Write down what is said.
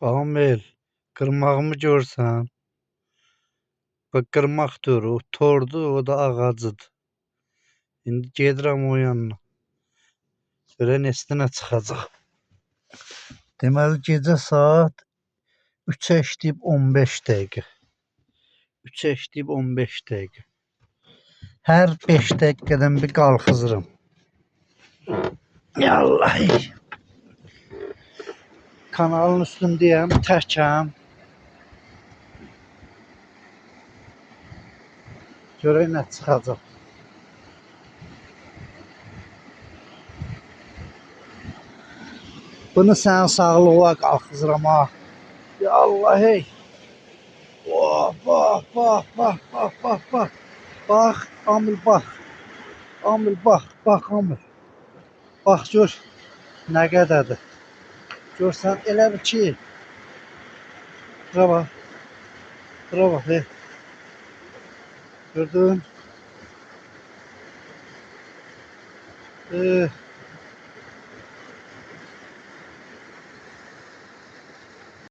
Amil, qırmağımı görsən? Bax qırmaqdır o, tordur, o da ağacıdır. İndi gedirəm o yanına. Görən estinə çıxacaq. Deməli gecə saat 3-ə işləyib 15 dəqiqə. 3-ə işləyib 15 dəqiqə. Hər 5 dəqiqədən bir qalxızıram. Yallah. Kanalın üstündəyəm, təkəm. Görək nə çıxacaq. Bunu sənin sağlığa qalxızıram ha. Ya Allah hey. Oh, bak bak bak bak bak bak. Bak Amil bak. Amil bak bak Amil. Bak gör nə qədərdir. Görsən elə bir ki. Bura bax. Bura bax hey. Gördün? Ee,